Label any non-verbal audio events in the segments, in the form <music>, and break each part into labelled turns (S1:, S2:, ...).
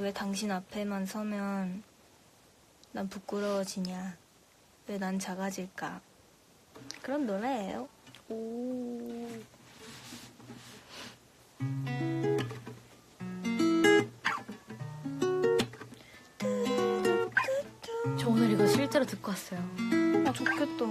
S1: 왜 당신 앞에만 서면 난 부끄러워지냐? 왜 난 작아질까? 그런 노래예요.
S2: 오. 저 오늘 이거 실제로 듣고 왔어요.
S1: 아, 좋겠다.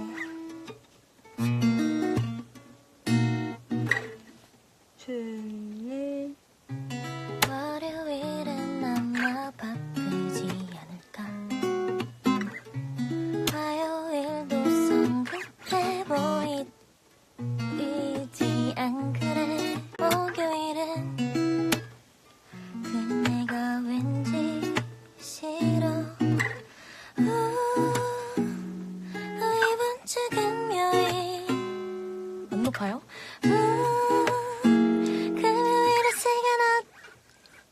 S3: 안
S2: 높아요?
S3: 금요일에 시간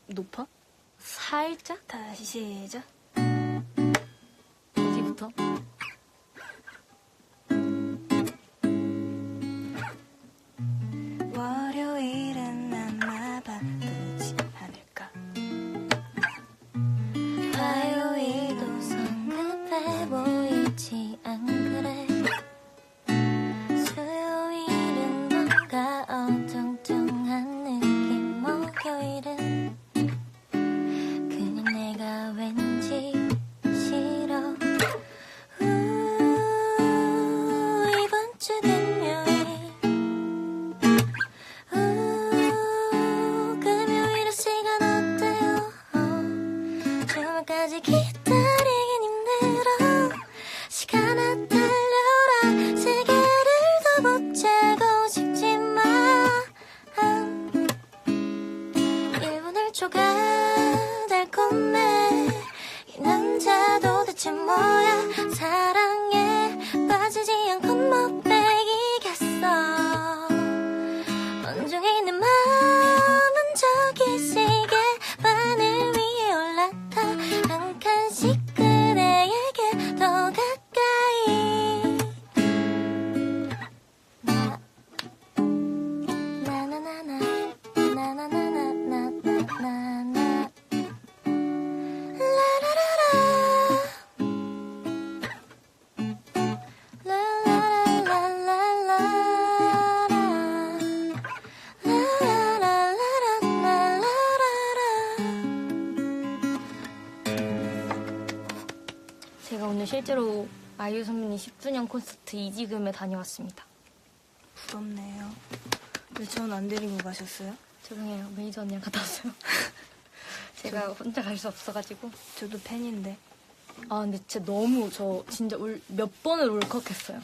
S2: 높아? 살짝?
S1: 다시 시작.
S2: 어디부터?
S1: 월요일은 아마 바쁘지 않을까?
S3: 화요일도 성급해 보이지 안그 1분 1초가 달콤해. 이 남자 도대체 뭐야? 사랑에 빠지지 않고 못 빼기겠어. 온종일 내마
S2: 제가 오늘 실제로 아이유 선배님 10주년 콘서트 이지금에 다녀왔습니다.
S1: 부럽네요. 왜 전 안 데리고 가셨어요?
S2: 죄송해요. 매니저 언니랑 갔다 왔어요. <laughs> 제가 혼자 갈 수 없어가지고.
S1: 저도 팬인데.
S2: 아, 근데 진짜 너무 저 진짜 울, 몇 번을 울컥했어요.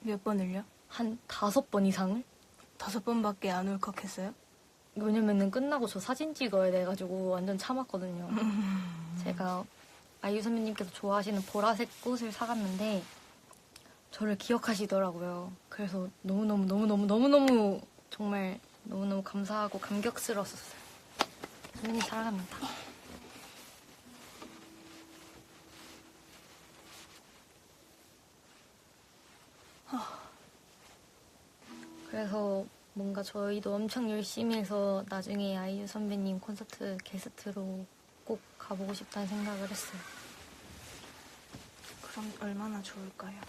S1: 몇 번을요?
S2: 한 다섯 번 이상을?
S1: 다섯 번밖에 안 울컥했어요?
S2: 왜냐면은 끝나고 저 사진 찍어야 돼가지고 완전 참았거든요. <laughs> 제가 아이유 선배님께서 좋아하시는 보라색 꽃을 사갔는데 저를 기억하시더라고요. 그래서 너무너무 너무너무 너무너무 정말 너무너무 감사하고 감격스러웠어요. 선배님 사랑합니다. 그래서 뭔가 저희도 엄청 열심히 해서 나중에 아이유 선배님 콘서트 게스트로 꼭 가보고 싶다는 생각을 했어요.
S1: 그럼 얼마나 좋을까요?